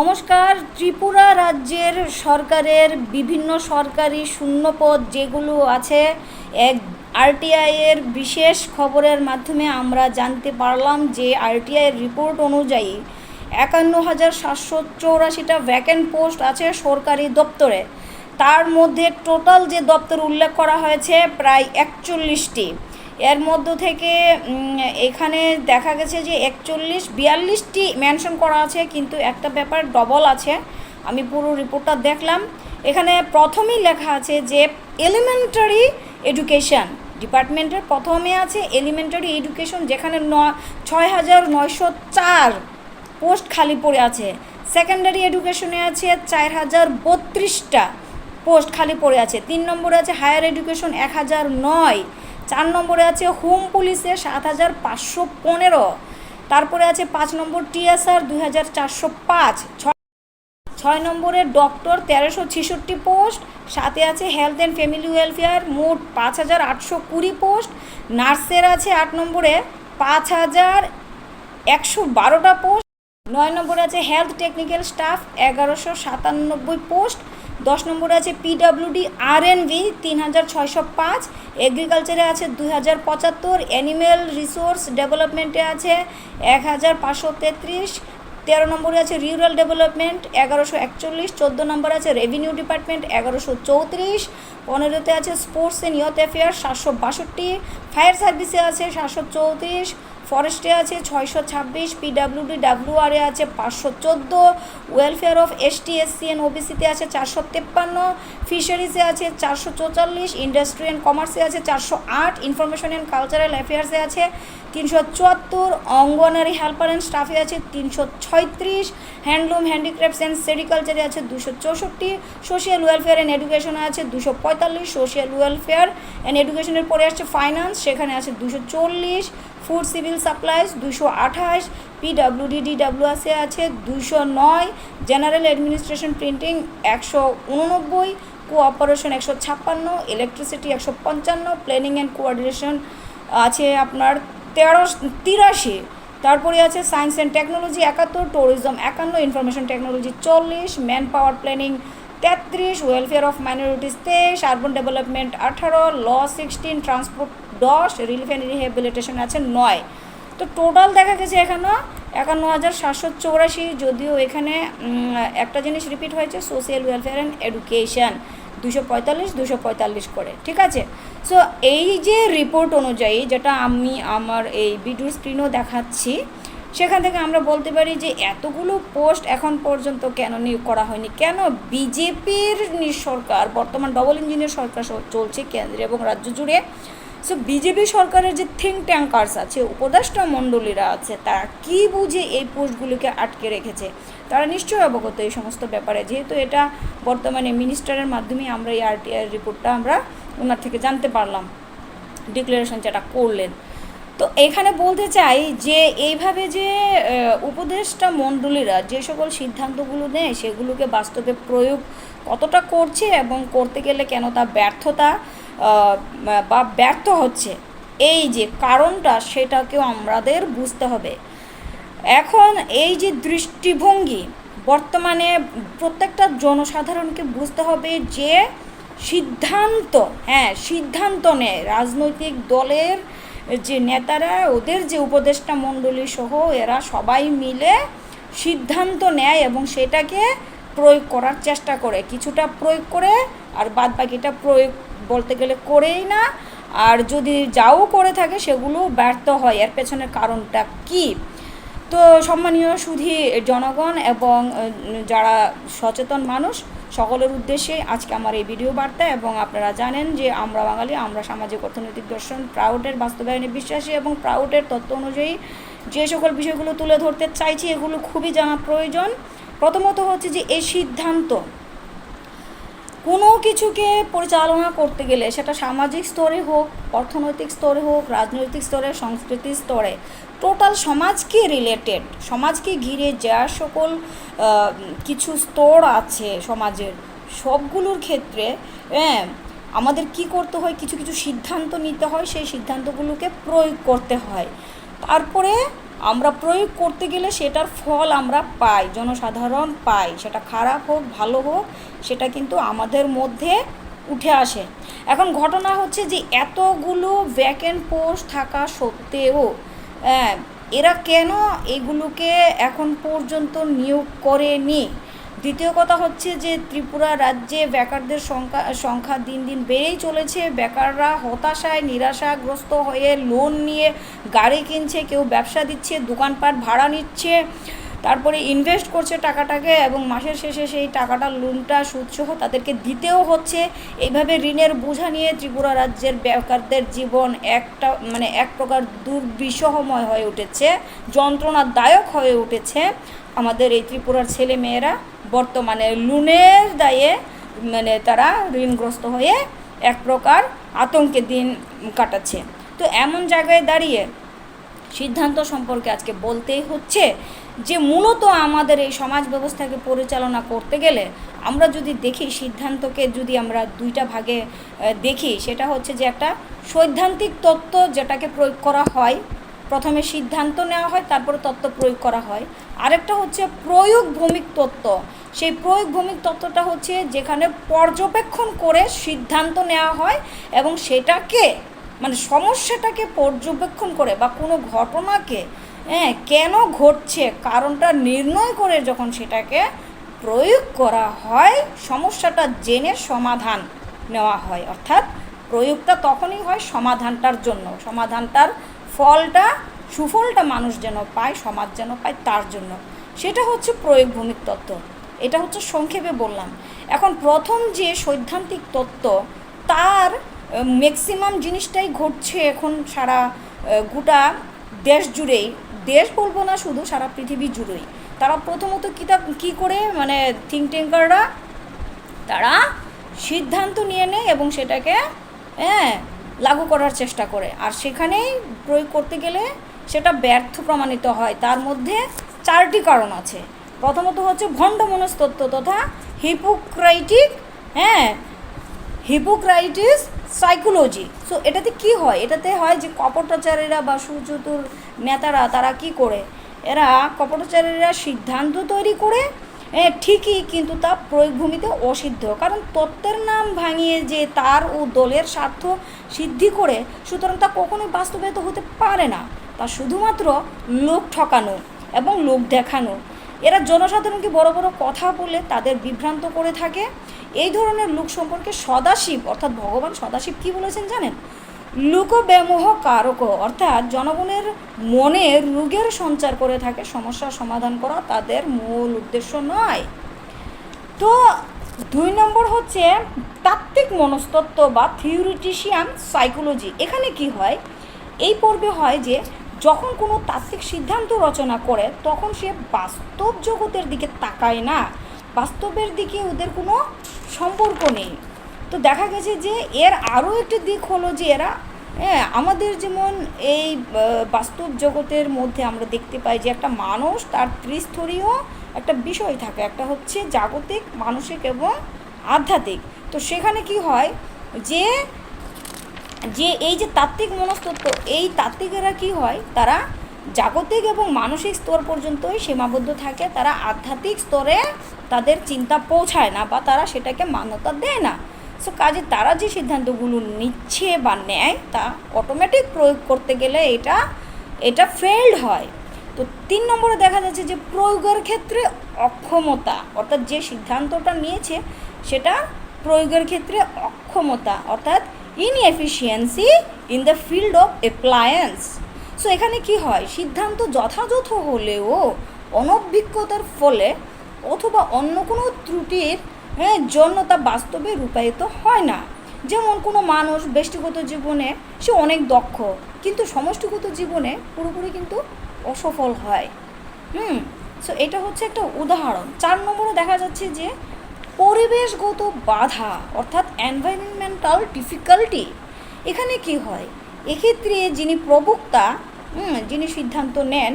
নমস্কার। ত্রিপুরা রাজ্যের সরকারের বিভিন্ন সরকারি শূন্যপদ যেগুলো আছে, এক আরটিআই এর বিশেষ খবরের মাধ্যমে আমরা জানতে পারলাম যে আরটিআই এর রিপোর্ট অনুযায়ী একান্ন হাজার সাতশো চৌরাশিটা ভ্যাকেন্ট পোস্ট আছে সরকারি দপ্তরে। তার মধ্যে টোটাল যে দপ্তর উল্লেখ করা হয়েছে, প্রায় একচল্লিশটি। এর মধ্য থেকে এখানে দেখা গেছে যে একচল্লিশ, বিয়াল্লিশটি মেনশন করা আছে, কিন্তু একটা ব্যাপার ডবল আছে। আমি পুরো রিপোর্টটা দেখলাম। এখানে প্রথমেই লেখা আছে যে এলিমেন্টারি এডুকেশন ডিপার্টমেন্টের প্রথমে আছে এলিমেন্টারি এডুকেশন যেখানে ন, ছয় হাজার নয়শো চার পোস্ট খালি পড়ে আছে। সেকেন্ডারি এডুকেশনে আছে চার হাজার বত্রিশটা পোস্ট খালি পড়ে আছে। তিন নম্বরে আছে হায়ার এডুকেশন এক হাজার নয়। চার নম্বরে আছে হোম পুলিশে সাত হাজার পাঁচশো পনেরো। তারপরে আছে পাঁচ নম্বর টিএসআর দুই হাজার চারশো পাঁচ। ছয় নম্বরে ডক্টর তেরোশো ছেষট্টি পোস্ট। সাথে আছে হেলথ অ্যান্ড ফ্যামিলি ওয়েলফেয়ার মোট পাঁচ হাজার আটশো কুড়ি পোস্ট। নার্সের আছে আট নম্বরে পাঁচ হাজার একশো বারোটা পোস্ট। নয় নম্বরে আছে হেলথ টেকনিক্যাল স্টাফ এগারোশো সাতানব্বই পোস্ট। দশ নম্বরে আছে পিডাব্লিউডি আর এন ভি তিন হাজার ছয়শো পাঁচ। এগ্রিকালচারে আছে দুই হাজার পঁচাত্তর। অ্যানিম্যাল রিসোর্স ডেভেলপমেন্টে আছে এক হাজার পাঁচশো তেত্রিশ। তেরো নম্বরে আছে রুরাল ডেভেলপমেন্ট এগারোশো একচল্লিশ। চোদ্দ নম্বরে আছে রেভিনিউ ডিপার্টমেন্ট এগারোশো চৌত্রিশ। পনেরোতে আছে স্পোর্টস অ্যান্ড ইয়থ অ্যাফেয়ার্স সাতশো বাষট্টি। ফায়ার সার্ভিসে আছে সাতশো চৌত্রিশ। ফরেস্টে আছে ছয়শো ছাব্বিশ পিডাব্লিউডি ডাব্লিউআরে আছে পাঁচশো চোদ্দ welfare of ST SC and ওবিসিতে আছে চারশো তেপ্পান্ন ফিশারিজে আছে চারশো চৌচল্লিশ ইন্ডাস্ট্রি অ্যান্ড কমার্সে আছে চারশো আট ইনফরমেশন অ্যান্ড কালচারাল অ্যাফেয়ার্সে আছে তিনশো চুয়াত্তর, অঙ্গনারি হেল্পার অ্যান্ড স্টাফে আছে তিনশো ছয়ত্রিশ হ্যান্ডলুম হ্যান্ডিক্রাফটস অ্যান্ড সেরিকালচারে আছে দুশো চৌষট্টি সোশ্যাল ওয়েলফেয়ার অ্যান্ড এডুকেশনে আছে দুশো পঁয়তাল্লিশ সোশ্যাল ওয়েলফেয়ার অ্যান্ড এডুকেশনের পরে আসছে ফাইন্যান্স সেখানে আছে দুশো চল্লিশ ফুড সিভিল সাপ্লাইজ দুশো আঠাশ, পিডাব্লিউডি ডিডাব্লিউএসে আছে দুশো নয়, জেনারেল অ্যাডমিনিস্ট্রেশন প্রিন্টিং একশো উননব্বই, কোঅপারেশন একশো ছাপ্পান্ন, ইলেকট্রিসিটি একশো পঞ্চান্ন, প্ল্যানিং অ্যান্ড কোঅর্ডিনেশন আছে আপনার তেরো, তিরাশি। তারপরে আছে সায়েন্স অ্যান্ড টেকনোলজি একাত্তর, ট্যুরিজম একান্ন, ইনফরমেশন টেকনোলজি চল্লিশ ম্যান পাওয়ার প্ল্যানিং তেত্রিশ, ওয়েলফেয়ার অফ মাইনরিটিস তেইশ, আরবান ডেভেলপমেন্ট আঠারো, ল সিক্সটিন, ট্রান্সপোর্ট দশ রিলিফ অ্যান্ড রিহেবিলিটেশন আছে নয়। তো টোটাল দেখা গেছে এখানে একান্ন হাজার সাতশো চৌরাশি, যদিও এখানে একটা জিনিস রিপিট হয়েছে সোশ্যাল ওয়েলফেয়ার অ্যান্ড এডুকেশন দুশো পঁয়তাল্লিশ দুশো পঁয়তাল্লিশ করে, ঠিক আছে? সো এই যে রিপোর্ট অনুযায়ী যেটা আমি আমার এই ভিডিও স্ক্রিনও দেখাচ্ছি, সেখান থেকে আমরা বলতে পারি যে এতগুলো পোস্ট এখন পর্যন্ত কেন নিয়োগ করা হয়নি? কেন বিজেপির সরকার, বর্তমান ডবল ইঞ্জিনের সরকার চলছে কেন্দ্রে এবং রাজ্য জুড়ে? সো বিজেপি সরকারের যে থিঙ্ক ট্যাঙ্কার্স আছে, উপদেষ্টা মণ্ডলীরা আছে, তারা কি বুঝে এই পোস্টগুলিকে আটকে রেখেছে? তারা নিশ্চয়ই অবগত এই সমস্ত ব্যাপারে। যেহেতু এটা বর্তমানে মিনিস্টারের মাধ্যমে আমরা এই আরটিআই রিপোর্টটা আমরা ওনার থেকে জানতে পারলাম। ডিক্লারেশন যেটা করলেন। তো এখানে বলতে চাই যে, এইভাবে যে উপদেষ্টা মণ্ডলীরা যে সকল সিদ্ধান্তগুলো নেয়, সেগুলোকে বাস্তবে প্রয়োগ কতটা করছে এবং করতে গেলে কেন তা ব্যর্থতা বা ব্যর্থ হচ্ছে। এই যে কারণটা, সেটাকেও আমাদের বুঝতে হবে। এখন এই যে দৃষ্টিভঙ্গি, বর্তমানে প্রত্যেকটা জনসাধারণকে বুঝতে হবে যে সিদ্ধান্ত হ্যাঁ সিদ্ধান্ত নেয়। রাজনৈতিক দলের যে নেতারা, ওদের যে উপদেষ্টা মণ্ডলী সহ এরা সবাই মিলে সিদ্ধান্ত নেয় এবং সেটাকে প্রয়োগ করার চেষ্টা করে। কিছুটা প্রয়োগ করে আর বাদ বাকিটা প্রয়োগ বলতে গেলে করেই না। আর যদি যাও করে থাকে, সেগুলো ব্যর্থ হয়। এর পেছনের কারণটা কী? তো সম্মানীয় সুধী জনগণ এবং যারা সচেতন মানুষ, সকলের উদ্দেশ্যে আজকে আমার এই ভিডিও বার্তা এবং আপনারা জানেন যে আমরা বাঙালি, আমরা সামাজিক অর্থনৈতিক দর্শন, প্রাউডের বাস্তবায়নে বিশ্বাসী এবং প্রাউডের তত্ত্ব অনুযায়ী যে সকল বিষয়গুলো তুলে ধরতে চাইছি, এগুলো খুবই জানা প্রয়োজন। প্রথমত হচ্ছে যে, এই সিদ্ধান্ত কোনো কিছুকে পরিচালনা করতে গেলে সেটা সামাজিক স্তরে হোক, অর্থনৈতিক স্তরে হোক, রাজনৈতিক স্তরে, সংস্কৃতির স্তরে, টোটাল সমাজকে রিলেটেড সমাজকে ঘিরে যা সকল কিছু স্তর আছে সমাজের, সবগুলোর ক্ষেত্রে হ্যাঁ আমাদের কি করতে হয়, কিছু কিছু সিদ্ধান্ত নিতে হয়, সেই সিদ্ধান্তগুলোকে প্রয়োগ করতে হয়। তারপরে আমরা প্রয়োগ করতে গেলে সেটার ফল আমরা পাই, জনসাধারণ পাই, সেটা খারাপ হোক, ভালো হোক সেটা কিন্তু আমাদের মধ্যে উঠে আসে। এখন ঘটনা হচ্ছে যে এতগুলো ভ্যাকেন্ট পোস্ট থাকা সত্ত্বেও হ্যাঁ, এরা কেন এগুলোকে এখন পর্যন্ত নিয়োগ করেনি? দ্বিতীয় কথা হচ্ছে যে ত্রিপুরা রাজ্যে বেকারদের সংখ্যা সংখ্যা দিন দিন বেড়েই চলেছে। বেকাররা হতাশায় নিরাশাগ্রস্ত হয়ে লোন নিয়ে গাড়ি কিনছে কেউ ব্যবসা দিচ্ছে দোকানপাট ভাড়া নিচ্ছে। তারপরে ইনভেস্ট করছে টাকাটাকে এবং মাসের শেষে সেই টাকাটা লোনটা সুদসহ তাদেরকে দিতেও হচ্ছে। এইভাবে ঋণের বোঝা নিয়ে ত্রিপুরা রাজ্যের বেকারদের জীবন একটা মানে এক প্রকার দুর্বিষহময় হয়ে উঠেছে, যন্ত্রণাদায়ক হয়ে উঠেছে। আমাদের এই ত্রিপুরার ছেলে মেয়েরা বর্তমানে লোনের দায়ে মানে তারা ঋণগ্রস্ত হয়ে এক প্রকার আতঙ্কে দিন কাটাচ্ছে। তো এমন জায়গায় দাঁড়িয়ে সিদ্ধান্ত সম্পর্কে আজকে বলতেই হচ্ছে যে মূলত আমাদের এই সমাজ ব্যবস্থাকে পরিচালনা করতে গেলে আমরা যদি দেখি সিদ্ধান্তকে যদি আমরা দুইটা ভাগে দেখি, সেটা হচ্ছে যে একটা সৈদ্ধান্তিক তত্ত্ব যেটাকে প্রয়োগ করা হয়, প্রথমে সিদ্ধান্ত নেওয়া হয়, তারপরে তত্ত্ব প্রয়োগ করা হয়। আরেকটা হচ্ছে প্রয়োগ ভৌমিক তত্ত্ব। সেই প্রয়োগ ভৌমিক তত্ত্বটা হচ্ছে যেখানে পর্যবেক্ষণ করে সিদ্ধান্ত নেওয়া হয় এবং সেটাকে মানে সমস্যাটাকে পর্যবেক্ষণ করে বা কোনো ঘটনাকে হ্যাঁ কেন ঘটছে? কারণটা নির্ণয় করে যখন সেটাকে প্রয়োগ করা হয়, সমস্যাটা জেনে সমাধান নেওয়া হয়। অর্থাৎ প্রয়োগটা তখনই হয় সমাধানটার জন্য। সমাধানটার ফলটা, সুফলটা মানুষ যেন পায়, সমাজ যেন পায় তার জন্য। সেটা হচ্ছে প্রয়োগ ভূমিক তত্ত্ব। এটা হচ্ছে সংক্ষেপে বললাম। এখন প্রথম যে সৈদ্ধান্তিক তত্ত্ব, তার ম্যাক্সিমাম জিনিসটাই ঘটছে এখন সারা গোটা দেশ জুড়েই। দেশ বলব না, শুধু সারা পৃথিবী জুড়েই। তারা প্রথমত কীটা কী করে মানে থিঙ্ক ট্যাঙ্কাররা তারা সিদ্ধান্ত নিয়ে নেয় এবং সেটাকে হ্যাঁ লাগু করার চেষ্টা করে। আর সেখানেই প্রয়োগ করতে গেলে সেটা ব্যর্থ প্রমাণিত হয়। তার মধ্যে চারটি কারণ আছে। প্রথমত হচ্ছে ভণ্ড মনস্তত্ত্ব তথা হিপোক্রাইটিক হ্যাঁ হিপোক্রাইটিস সাইকোলজি। সো এটাতে কি হয়? এটাতে হয় যে কপটাচারীরা বা সুচতুর নেতারা, তারা কি করে? এরা কপটাচারীরা সিদ্ধান্ত তৈরি করে ঠিকই, কিন্তু তা প্রয়োগভূমিতে অসিদ্ধ। কারণ তত্ত্বের নাম ভাঙিয়ে যে তার ও দলের স্বার্থ সিদ্ধি করে, সুতরাং তা কখনোই বাস্তবায়িত হতে পারে না। তা শুধুমাত্র লোক ঠকানো এবং লোক দেখানো। এরা জনসাধারণকে বড় বড় কথা বলে তাদের বিভ্রান্ত করে থাকে। এই ধরনের লোক সম্পর্কে সদাশিব, অর্থাৎ ভগবান সদাশিব কি বলেছেন জানেন? লোকব্যামোহ কারক অর্থাৎ জনগণের মনে রোগের সঞ্চার করে থাকে, সমস্যার সমাধান করা তাদের মূল উদ্দেশ্য নয়। তো দুই নম্বর হচ্ছে তাত্ত্বিক মনস্তত্ত্ব বা থিওরিটিশিয়ান সাইকোলজি। এখানে কি হয়? এই পর্বে হয় যে যখন কোনো তাত্ত্বিক সিদ্ধান্ত রচনা করে, তখন সে বাস্তব জগতের দিকে তাকায় না। বাস্তবের দিকে ওদের কোনো সম্পর্ক নেই। তো দেখা গেছে যে এর আরও একটি দিক হলো যে এরা হ্যাঁ আমাদের যেমন এই বাস্তব জগতের মধ্যে আমরা দেখতে পাই যে একটা মানুষ তার ত্রিস্তরীয় একটা বিষয় থাকে। একটা হচ্ছে জাগতিক, মানসিক এবং আধ্যাত্মিক। তো সেখানে কি হয় যে যে এই যে তাত্ত্বিক মনস্তত্ত্ব এই তাত্ত্বিকেরা কি হয়? তারা জাগতিক এবং মানসিক স্তর পর্যন্তই সীমাবদ্ধ থাকে। তারা আধ্যাত্মিক স্তরে তাদের চিন্তা পৌঁছায় না বা তারা সেটাকে মান্যতা দেয় না। সো কাজে তারা যে সিদ্ধান্তগুলো নিচ্ছে বা নেয় তা অটোমেটিক প্রয়োগ করতে গেলে এটা এটা ফেল্ড হয়। তো তিন নম্বরে দেখা যাচ্ছে যে প্রয়োগের ক্ষেত্রে অক্ষমতা, অর্থাৎ যে সিদ্ধান্তটা নিয়েছে সেটা প্রয়োগের ক্ষেত্রে অক্ষমতা, অর্থাৎ inefficiency in the field of appliance so এখানে কি হয়? সিদ্ধান্ত যথাযথ হলেও, অনভিজ্ঞতার ফলে অথবা অন্য কোনো ত্রুটির হ্যাঁ জন্য তা বাস্তবে রূপায়িত হয় না। যেমন কোনো মানুষ ব্যক্তিগত জীবনে সে অনেক দক্ষ, কিন্তু সমষ্টিগত জীবনে পুরোপুরি কিন্তু অসফল হয়। হুম সো এটা হচ্ছে একটা উদাহরণ। চার নম্বরে দেখা যাচ্ছে যে পরিবেশগত বাধা, অর্থাৎ এনভায়রনমেন্টাল ডিফিকাল্টি এখানে কি হয়? এক্ষেত্রে যিনি প্রবক্তা যিনি সিদ্ধান্ত নেন,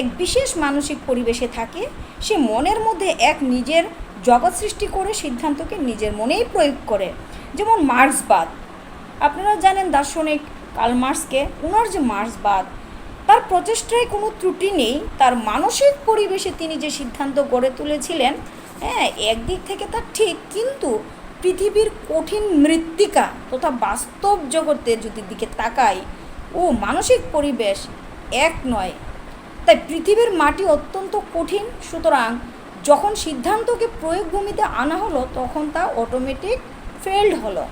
এক বিশেষ মানসিক পরিবেশে থাকে, সে মনের মধ্যে এক নিজের জগৎ সৃষ্টি করে সিদ্ধান্তকে নিজের মনেই প্রয়োগ করে। যেমন মার্ক্সবাদ আপনারা জানেন দার্শনিক কার্ল মার্ক্সকে ওনার যে মার্ক্সবাদ তার প্রচেষ্টায় কোনো ত্রুটি নেই। তার মানসিক পরিবেশে তিনি যে সিদ্ধান্ত গড়ে তুলেছিলেন হ্যাঁ একদিক থেকে তা ঠিক, কিন্তু পৃথিবীর কঠিন মৃত্তিকা তথা বাস্তব জগতে যদি দিকে তাকাই, ও মানসিক পরিবেশ এক নয়। তাই পৃথিবীর মাটি অত্যন্ত কঠিন। সুতরাং যখন সিদ্ধান্তকে প্রয়োগভূমিতে আনা হলো, তখন তা অটোমেটিক ফেল্ড হলো।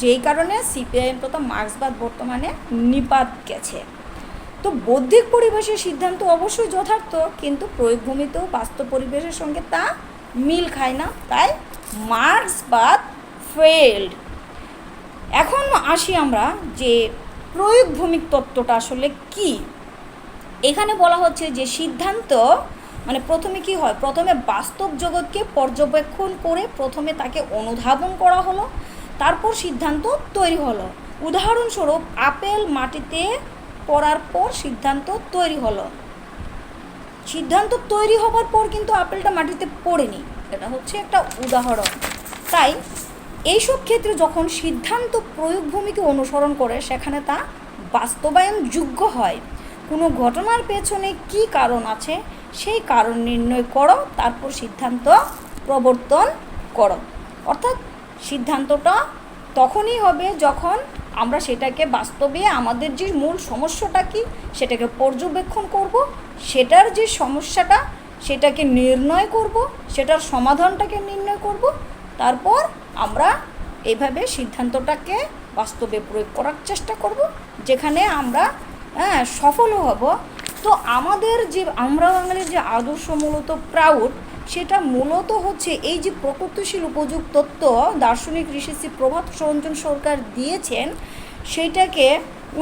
যেই কারণে সিপিআইএম তথা মার্ক্সবাদ বর্তমানে নিপাত গেছে। তো বৌদ্ধিক পরিবেশের সিদ্ধান্ত অবশ্যই যথার্থ, কিন্তু প্রয়োগভূমিতেও বাস্তব পরিবেশের সঙ্গে তা মিল খায় না, তাই মার্ক্সবাদ ফেল্ড এখন আসি আমরা যে প্রয়োগভূমিক তত্ত্বটা আসলে কি? এখানে বলা হচ্ছে যে সিদ্ধান্ত মানে প্রথমে কি হয়? প্রথমে বাস্তব জগৎকে পর্যবেক্ষণ করে প্রথমে তাকে অনুধাবন করা হলো, তারপর সিদ্ধান্ত তৈরি হলো। উদাহরণস্বরূপ, আপেল মাটিতে পড়ার পর সিদ্ধান্ত তৈরি হলো। সিদ্ধান্ত তৈরি হবার পর কিন্তু আপেলটা মাটিতে পড়েনি। এটা হচ্ছে একটা উদাহরণ। তাই এইসব ক্ষেত্রে যখন সিদ্ধান্ত প্রয়োগভূমিকে অনুসরণ করে, সেখানে তা বাস্তবায়ন যোগ্য হয়। কোনো ঘটনার পেছনে কি কারণ আছে? সেই কারণ নির্ণয় করো, তারপর সিদ্ধান্ত প্রবর্তন করো। অর্থাৎ সিদ্ধান্তটা তখনই হবে যখন আমরা সেটাকে বাস্তবে আমাদের যে মূল সমস্যাটা কি, সেটাকে পর্যবেক্ষণ করব, সেটার যে সমস্যাটা, সেটাকে নির্ণয় করব, সেটার সমাধানটাকে নির্ণয় করব, তারপর আমরা এইভাবে সিদ্ধান্তটাকে বাস্তবে প্রয়োগ করার চেষ্টা করব, যেখানে আমরা হ্যাঁ সফলও হব তো আমাদের যে, আমরা বাঙালির যে আদর্শ মূলত প্রাউড, সেটা মূলত হচ্ছে এই যে প্রকৃতিশীল উপযুক্ত তত্ত্ব দার্শনিক ঋষিশ্রী প্রভাত সরঞ্জন সরকার দিয়েছেন সেইটাকে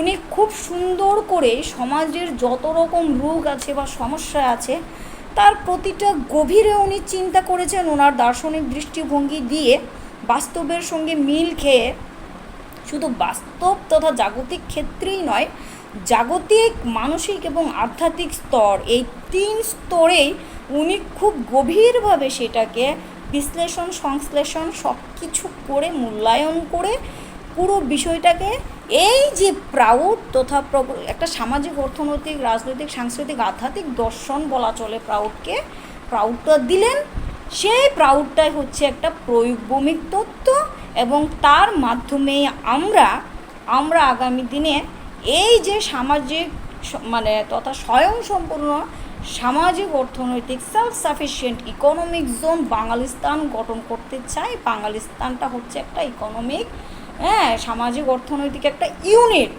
উনি খুব সুন্দর করে সমাজের যত রকম রোগ আছে বা সমস্যা আছে, তার প্রতিটা গভীরে উনি চিন্তা করেছেন ওনার দার্শনিক দৃষ্টিভঙ্গি দিয়ে বাস্তবের সঙ্গে মিল খেয়ে। শুধু বাস্তব তথা জাগতিক ক্ষেত্রেই নয় জাগতিক, মানসিক এবং আধ্যাত্মিক স্তর এই তিন স্তরেই উনি খুব গভীরভাবে সেটাকে বিশ্লেষণ, সংশ্লেষণ সব কিছু করে, মূল্যায়ন করে পুরো বিষয়টাকে এই যে প্রাউড তথা একটা সামাজিক, অর্থনৈতিক, রাজনৈতিক, সাংস্কৃতিক, আধ্যাত্মিক দর্শন বলা চলে প্রাউডকে প্রাউডটা দিলেন। সেই প্রাউডটাই হচ্ছে একটা প্রয়োগভূমিক তত্ত্ব এবং তার মাধ্যমে আমরা আমরা আগামী দিনে এই যে সামাজিক মানে তথা স্বয়ংসম্পূর্ণ সামাজিক অর্থনৈতিক self sufficient economic zone Bangalistan গঠন করতে চাই বাঙালিস্তানটা হচ্ছে একটা ইকোনমিক হ্যাঁ সামাজিক অর্থনৈতিক একটা ইউনিট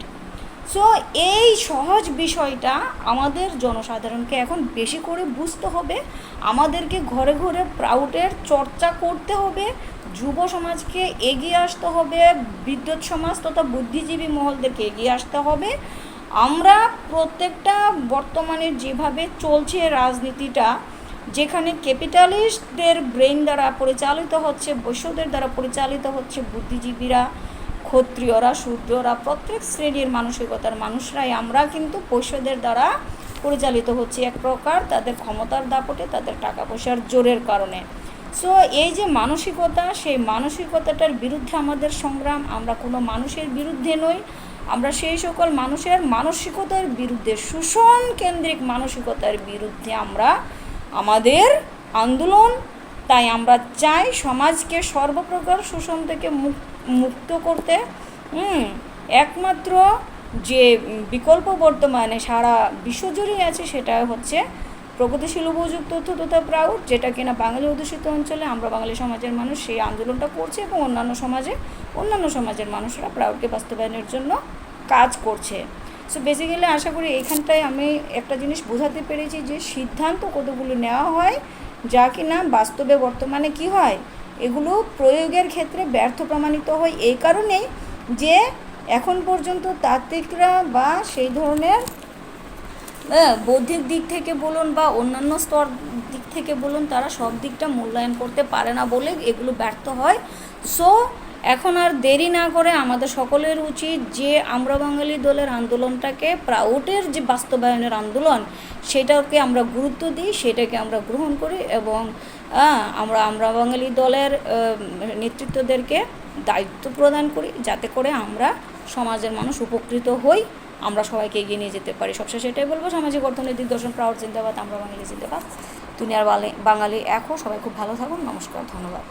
সো এই সহজ বিষয়টা আমাদের জনসাধারণকে এখন বেশি করে বুঝতে হবে। আমাদেরকে ঘরে ঘরে প্রাউডের চর্চা করতে হবে। যুব সমাজকে এগিয়ে আসতে হবে, বিদ্যুৎ সমাজ তথা বুদ্ধিজীবী মহলদেরকে এগিয়ে আসতে হবে। আমরা প্রত্যেকটা বর্তমানে যেভাবে চলছে রাজনীতিটা, যেখানে ক্যাপিটালিস্টদের ব্রেন দ্বারা পরিচালিত হচ্ছে, বৈশ্যদের দ্বারা পরিচালিত হচ্ছে বুদ্ধিজীবীরা, ক্ষত্রিয়রা, শূদ্ররা, প্রত্যেক শ্রেণির মানসিকতার মানুষরাই আমরা কিন্তু বৈশ্যদের দ্বারা পরিচালিত হচ্ছে। এক প্রকার তাদের ক্ষমতার দাপটে, তাদের টাকা পয়সার জোরের কারণে। সো এই যে মানসিকতা, সেই মানসিকতাটার বিরুদ্ধে আমাদের সংগ্রাম, আমরা কোনো মানুষের বিরুদ্ধে নই। আমরা সেই সকল মানুষের মানসিকতার বিরুদ্ধে, শোষণ কেন্দ্রিক মানসিকতার বিরুদ্ধে আমরা আমাদের আন্দোলন, তাই আমরা চাই সমাজকে সর্বপ্রকার শোষণ থেকে মুক- মুক্ত করতে। একমাত্র যে বিকল্প বর্তমানে সারা বিশ্বজুড়েই আছে সেটা হচ্ছে প্রগতিশীল উপযুক্ত তথ্য তথা প্রাউড, যেটা কিনা বাঙালি অধ্যুষিত অঞ্চলে আমরা বাঙালি সমাজের মানুষ সেই আন্দোলনটা করছে এবং অন্যান্য সমাজে, অন্যান্য সমাজের মানুষরা প্রাউডকে বাস্তবায়নের জন্য কাজ করছে। সো বেসিক্যালি আশা করি এইখানটায় আমি একটা জিনিস বোঝাতে পেরেছি যে সিদ্ধান্ত কতগুলো নেওয়া হয়, যা কিনা বাস্তবে বর্তমানে কি হয়, এগুলো প্রয়োগের ক্ষেত্রে ব্যর্থ প্রমাণিত হয়। এই কারণেই যে এখন পর্যন্ত তাত্ত্বিকরা বা সেই ধরনের বৌদ্ধিক দিক থেকে বলুন বা অন্যান্য স্তর দিক থেকে বলুন, তারা সব দিকটা মূল্যায়ন করতে পারে না বলে এগুলো ব্যর্থ হয়। সো এখন আর দেরি না করে আমাদের সকলের উচিত যে আমরা বাঙালি দলের আন্দোলনটাকে প্রাউডের যে বাস্তবায়নের আন্দোলন, সেটাকে আমরা গুরুত্ব দিই, সেটাকে আমরা গ্রহণ করি এবং আমরা আমরা বাঙালি দলের নেতৃত্বদেরকে দায়িত্ব প্রদান করি যাতে করে আমরা সমাজের মানুষ উপকৃত হই। আমরা সবাইকে এগিয়ে নিয়ে যেতে পারি। সবশেষে এটাই বলব, সামাজিক অর্থনৈতিক দর্শন প্রাউড চিন্তাবাদ আমরা বাঙালি চিন্তাবাদ দুনিয়ার বাঙালি এখন সবাই খুব ভালো থাকুন, নমস্কার, ধন্যবাদ।